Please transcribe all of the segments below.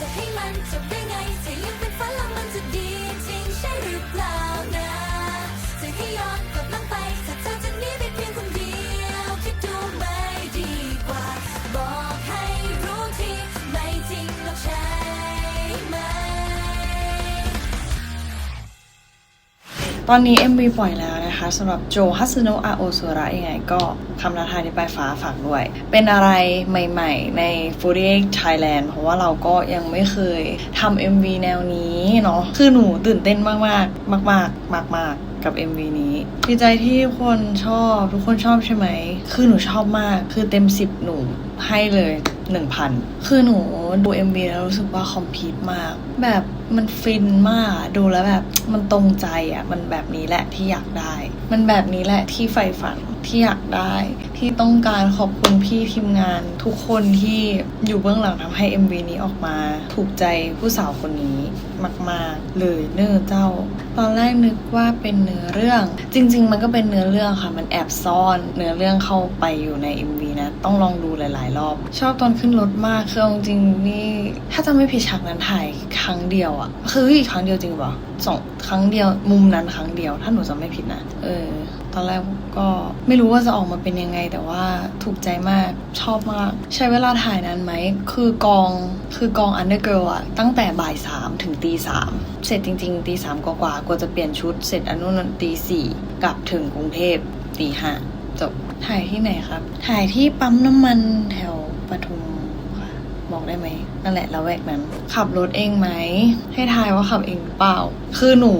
จะให้มันจบได้ไงจะยังเป็นฝันแล้วมันจะดีจริงใช่หรือเปล่านะจะให้ย้อนกลับหลังไปถ้าเธอจะหนีไปเพียงคนเดียวคิดดูไม่ดีกว่า บอกให้รู้ทีไม่จริงหรอกใช่ไหม ตอนนี้ MV ปล่อยแล้ว นะคะสำหรับโจฮัสโนะอาโอสุระยังไงก็คำนาทายในปลายฟ้าฝากด้วย เป็นอะไรใหม่ๆใน f o o d i Thailand เพราะว่าเราก็ยังไม่เคยทำ MV แนวนี้เนาะคือหนูตื่นเต้นมากๆ มากๆ มากๆกับ MV นี้ดีใจที่ทุกคนชอบ ทุกคนชอบใช่ไหม คือหนูชอบมาก คือเต็ม10หนูให้เลย 1,000 คือหนูดู MV แล้วรู้สึกว่าคอมพีทมาก แบบมันฟินมากดูแล้วแบบมันตรงใจอะ่ะ มันแบบนี้แหละที่อยากได้ มันแบบนี้แหละที่ใฝ่ฝันที่อยากได้ ที่ต้องการขอบคุณพี่ทีมงาน ทุกคนที่อยู่เบื้องหลังทำให้ MV นี้ออกมา ถูกใจผู้สาวคนนี้มาก ๆ เลยเนื้อเจ้า ตอนแรกนึกว่าเป็นเนื้อเรื่อง จริง ๆ มันก็เป็นเนื้อเรื่องค่ะ มันแอบซ่อนเนื้อเรื่องเข้าไปอยู่ใน MV นะต้องลองดูหลาย ๆ รอบ ชอบตอนขึ้นรถมากคือจริงๆนี่ถ้าจะไม่ผิดฉากนั้นถ่ายครั้งเดียวอะคืออีกครั้งเดียวจริงปล่าสองครั้งเดียวมุมนั้นครั้งเดียว ถ้าหนูจำไม่ผิดนะเออตอนแรกก็ไม่รู้ว่าจะออกมาเป็นยังไง แต่ว่าถูกใจมากชอบมาก ใช้เวลาถ่ายนานไหม คือกองคือกอง Undergirl อะตั้งแต่บ่ายสามถึงตีสามเสร็จจริง ๆ ตีสามกว่ากว่าจะเปลี่ยนชุด เสร็จอันนู้นตีสี่กลับถึงกรุงเทพตีห้า ถ่ายที่ไหนครับ ถ่ายที่ปั๊มน้ำมันแถวปทุมค่ะ บอกได้ไหมนั่นแหละละแวกนั้น ขับรถเองไหม ให้ทายว่าขับเองเปล่า คือหนู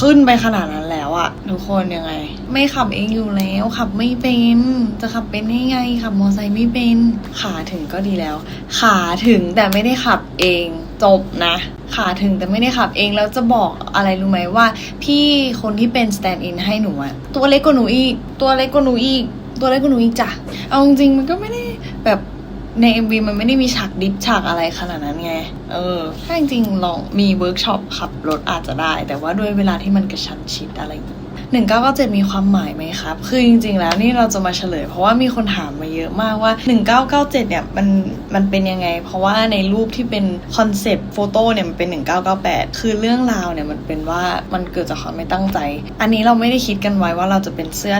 ขึ้นไปขนาดนั้นแล้วอะทุกคนยังไง ไม่ขับเองอยู่แล้ว ขับไม่เป็น จะขับเป็นได้ไง ขับมอเตอร์ไซค์ไม่เป็น ขาถึงก็ดีแล้ว ขาถึงแต่ไม่ได้ขับเองจบนะ ขาถึงแต่ไม่ได้ขับเองแล้วจะบอกอะไรรู้ไหมว่า พี่คนที่เป็นสแตนด์อินให้หนูอะตัวเล็กกว่าหนูอีก ตัวเล็กกว่าหนูอีก ตัวเล็กกว่าหนูอีกจ้ะเอาจริงมันก็ไม่ได้แบบใน MV มันไม่ได้มีฉากดิฟฉากอะไรขนาดนั้นไง เออถ้าจริงๆลองมีเวิร์กช็อปขับรถอาจจะได้ แต่ว่าด้วยเวลาที่มันกระชั้นชิดอะไรอย่างนี้หนึ่งเก้าเก้าเจ็ดมีความหมายไหมครับ คือจริง ๆ แล้วนี่เราจะมาเฉลย เพราะว่ามีคนถามมาเยอะมากว่า 1997 เนี่ยมันมันเป็นยังไง เพราะว่าในรูปที่เป็นคอนเซปต์โฟโต้เนี่ยมันเป็น 1998 คือเรื่องราวเนี่ยมันเป็นว่ามันเกิดจากความไม่ตั้งใจ อันนี้เราไม่ได้คิดกันไว้ว่าเราจะเป็นเสื้อ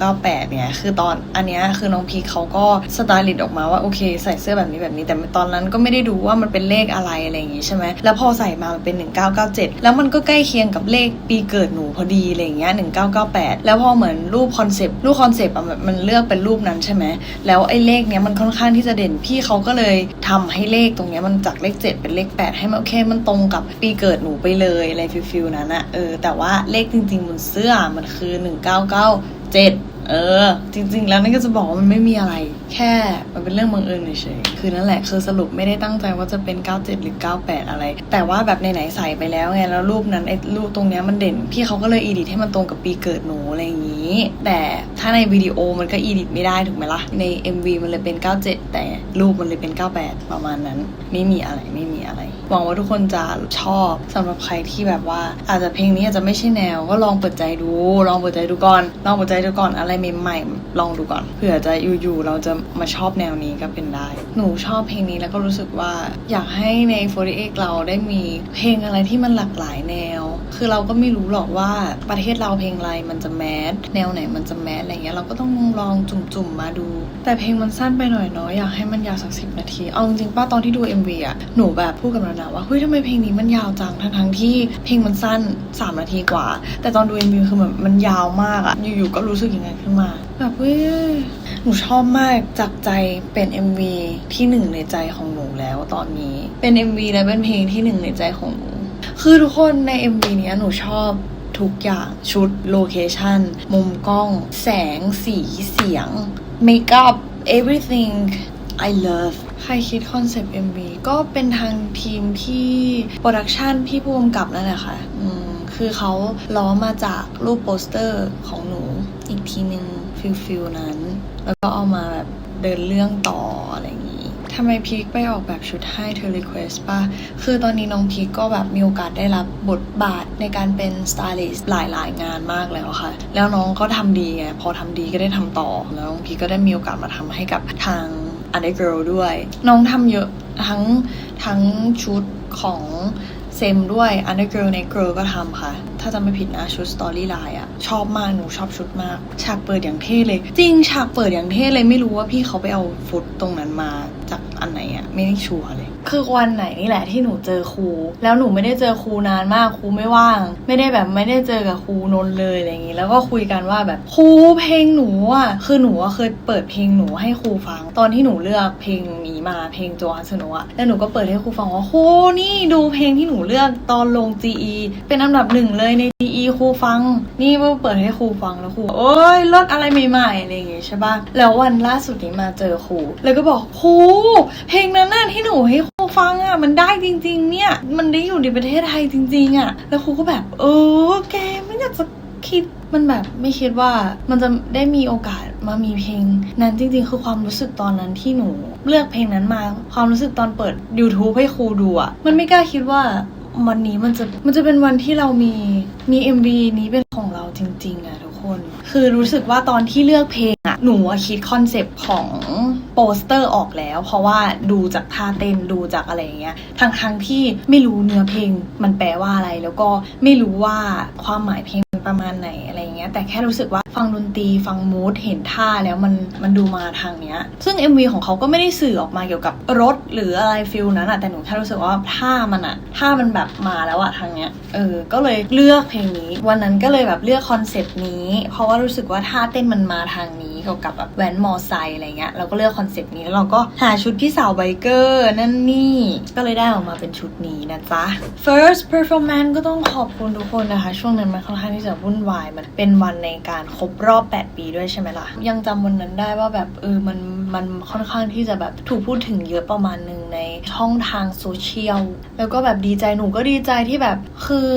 1998 เนี่ย คือตอนอันนี้คือน้องพีเขาก็สไตลิสต์ออกมาว่าโอเค ใส่เสื้อแบบนี้แบบนี้ แต่ตอนนั้นก็ไม่ได้ดูว่ามันเป็นเลขอะไรอะไรอย่างงี้ใช่ไหมแล้วพอใส่มามันเป็น 1997 แล้วมันก็ใกล้เคียงกับเลขปีเกิดหนูพอดีอะไรอย่างเงี้ย1998 แล้วพอเหมือนรูปคอนเซปต์รูปคอนเซปต์อะมันเลือกเป็นรูปนั้นใช่ไหมแล้วไอ้เลขเนี้ยมันค่อนข้างที่จะเด่นพี่เขาก็เลยทำให้เลขตรงเนี้ยมันจากเลข 7 เป็นเลข 8 ให้มันโอเคมันตรงกับปีเกิดหนูไปเลยอะไรฟิลๆนั้นอะเออแต่ว่าเลขจริงๆบนเสื้อมันคือ 1997 เออ จริง ๆ แล้วนั่นก็จะบอกว่ามันไม่มีอะไร แค่มันเป็นเรื่องบังเอิญเฉยๆคือนั่นแหละคือสรุปไม่ได้ตั้งใจว่าจะเป็น 97 หรือ 98 อะไร แต่ว่าแบบไหนๆใส่ไปแล้วไงแล้วรูปนั้นไอ้รูปตรงเนี้ยมันเด่น พี่เขาก็เลยอีดิทให้มันตรงกับปีเกิดหนูอะไรอย่างนี้ แต่ถ้าในวิดีโอมันก็อีดิทไม่ได้ถูกไหมล่ะใน MV มันเลยเป็น 97 แต่รูปมันเลยเป็น 98 ประมาณนั้น ไม่มีอะไรไม่มีอะไรหวังว่าทุกคนจะชอบสำหรับใครที่แบบว่า อาจจะเพลงนี้อาจจะไม่ใช่แนว ก็ลองเปิดใจดู ลองเปิดใจดูก่อนลองเปิดใจดูก่อนอะไรใหม่ๆลองดูก่อนเผื่อจะอยู่ๆเราจะมาชอบแนวนี้ก็เป็นได้ หนูชอบเพลงนี้แล้วก็รู้สึกว่าอยากให้ใน48เราได้มีเพลงอะไรที่มันหลากหลายแนว คือเราก็ไม่รู้หรอกว่าประเทศเราเพลงอะไรมันจะแมสแนวไหนมันจะแมสอะไรเงี้ยเราก็ต้องลองจุ่มๆมาดู แต่เพลงมันสั้นไปหน่อยเนาะอยากให้มันยาวสักสิบนาทีเอาจริงๆป้าตอนที่ดู MV อะหนูแบบพูดกับนานาว่าเฮ้ยทำไมเพลงนี้มันยาวจังทั้งๆที่เพลงมันสั้น 3 นาทีกว่า แต่ตอนดู MV คือแบบมันยาวมากอะอยู่ๆก็รู้สึกย่างนั้นขึ้นมา แบบเฮ้ยหนูชอบมากจากใจเป็น MV ที่หนึ่งในใจของหนูแล้วตอนนี้เป็น MV และเป็นเพลงที่หนึ่งในใจของหนู คือทุกคนใน MV เนี้ยหนูชอบทุกอย่างชุดโลเคชันมุมกล้อง แสงสีเสียงเมคอัพ everything I love ใครคิดคอนเซปต์ MV ก็เป็นทางทีมที่โปรดักชันพี่ผู้กำกับนั่นแหละค่ะ อืม คือเขาล้อมาจากรูปโปสเตอร์ของหนู อีกทีหนึ่งฟิลฟิลนั้น แล้วก็เอามาแบบเดินเรื่องต่ออะไรอย่างนี้ทำไมพีคไปออกแบบชุดให้เธอรีเควสป่ะ คือตอนนี้น้องพีคก็แบบมีโอกาสได้รับบทบาทในการเป็นสไตลิสต์หลายๆงานมากแล้วค่ะ แล้วน้องก็ทำดีไง พอทำดีก็ได้ทำต่อ แล้วน้องพีคก็ได้มีโอกาสมาทำให้กับทาง Undergirl ด้วย น้องทำเยอะทั้งทั้งชุดของ เซมด้วย Undergirl n e g r o ก็ทำค่ะ ถ้าจะไม่ผิดนะชุดสตอรี่ไลน์อะชอบมากหนูชอบชุดมาก ฉากเปิดอย่างเท่เลย จริงฉากเปิดอย่างเท่เลยไม่รู้ว่าพี่เขาไปเอาฟุตตรงนั้นมา จากอันไหนอะไม่ได้ชัวร์เลย คือวันไหนนี่แหละที่หนูเจอครู แล้วหนูไม่ได้เจอครูนานมากครูไม่ว่าง ไม่ได้แบบไม่ได้เจอกับครูนนเลยอะไรอย่างงี้ แล้วก็คุยกันว่าแบบครูเพลงหนูอะคือหนูอะเคยเปิดเพลงหนูให้ครูฟัง ตอนที่หนูเลือกเพลงนี้มาเพลงโจฮันสโนอะแล้วหนูก็เปิดให้ครูฟังว่าครูนี่ดูเพลงที่หนูเลือกตอนลง GE เป็นอันดับหนึ่งเลยใน GE ครูฟัง นี่เพิ่งเปิดให้ครูฟังแล้วครูโอ้ยลดอะไรใหม่ๆอะไรอย่างงี้ใช่ปะแล้ววันล่าสุดนี้มาเจอครู แล้วก็บอกครูเพลงนั้นน่ะที่หนูให้ครูฟังอะมันได้จริง ๆ เนี่ย มันได้อยู่ในประเทศไทยจริง ๆ อะ แล้วครูก็แบบ เออ แกไม่อยากจะคิดมันแบบไม่คิดว่ามันจะได้มีโอกาสมามีเพลง นั้นจริง ๆ คือความรู้สึกตอนนั้นที่หนู เลือกเพลงนั้นมา ความรู้สึกตอนเปิด YouTube ให้ครูดูอะมันไม่กล้าคิดว่าวันนี้มันจะมันจะเป็นวันที่เรามีมี MV นี้เป็นของเราจริง ๆอะทุกคน คือรู้สึกว่าตอนที่เลือกเพลง หนูคิดคอนเซปต์ของโปสเตอร์ออกแล้ว เพราะว่าดูจากท่าเต้นดูจากอะไรอย่างเงี้ยทั้งทั้งที่ไม่รู้เนื้อเพลงมันแปลว่าอะไร แล้วก็ไม่รู้ว่าความหมายเพลงประมาณไหนอะไรเงี้ยแต่แค่รู้สึกว่าฟังดนตรีฟังมูดเห็นท่าแล้วมันมันดูมาทางเนี้ย ซึ่ง MV ของเขาก็ไม่ได้สื่อออกมาเกี่ยวกับรถหรืออะไรฟิลนั้นอะแต่หนูแค่รู้สึกว่าท่ามันอะท่ามันแบบมาแล้วอะทางเนี้ยเออก็เลยเลือกเพลงนี้ วันนั้นก็เลยแบบเลือกคอนเซปต์นี้ เพราะว่ารู้สึกว่าท่าเต้นมันมาทางนี้ เกี่ยวกับแบบแว้นมอไซค์อะไรเงี้ยเราก็เลือกคอนเซปต์นี้แล้วเราก็หาชุดพี่สาวไบเกอร์นั่นนี่ก็เลยได้ออกมาเป็นชุดนี้นะจ๊ะ first performance ก็ต้องขอบคุณทุกคนนะคะ ช่วงนั้นมันค่อนข้างที่จะวุ่นวาย มันเป็นวันในการครบรอบ 8 ปีด้วยใช่ไหมล่ะ ยังจำวันนั้นได้ว่าแบบเออมันมันค่อนข้างที่จะแบบถูกพูดถึงเยอะประมาณหนึ่งในช่องทางโซเชียลแล้วก็แบบดีใจหนูก็ดีใจที่แบบคือ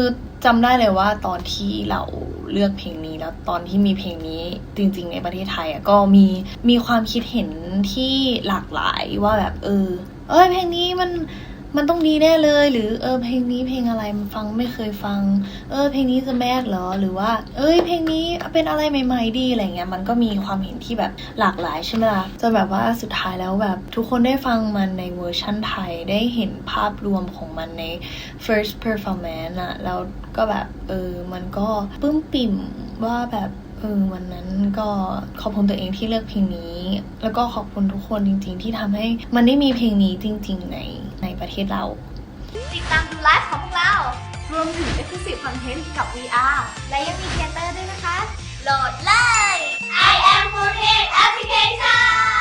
จำได้เลยว่าตอนที่เรา เลือกเพลงนี้ แล้วตอนที่มีเพลงนี้จริง ๆ ในประเทศไทยอะก็มีมีความคิดเห็นที่หลากหลายว่าแบบเออ เอ้ยเพลงนี้มัน มันต้องดีแน่เลย หรือเออเพลงนี้เพลงอะไรมันฟังไม่เคยฟัง เออเพลงนี้จะแมสเหรอหรือว่า เอ้ยเพลงนี้เป็นอะไรใหม่ ๆ ดีอะไรเงี้ยมันก็มีความเห็นที่แบบหลากหลายใช่ไหมล่ะจนแบบว่าสุดท้ายแล้วแบบทุกคนได้ฟังมันในเวอร์ชั่นไทยได้เห็นภาพรวมของมันใน first performance อะแล้วก็แบบเออมันก็ปื้มปิ่มว่าแบบเออวันนั้นก็ขอบคุณตัวเองที่เลือกเพลงนี้ แล้วก็ขอบคุณทุกคนจริง ๆ ที่ทำให้มันได้มีเพลงนี้จริง ๆ ใน ประเทศเรา ติดตามดูไลฟ์ของพวกเรา รวมถึง Exclusive Content กับ VR และยังมีเทเตอร์ด้วยนะคะ โหลดเลย I am Food Application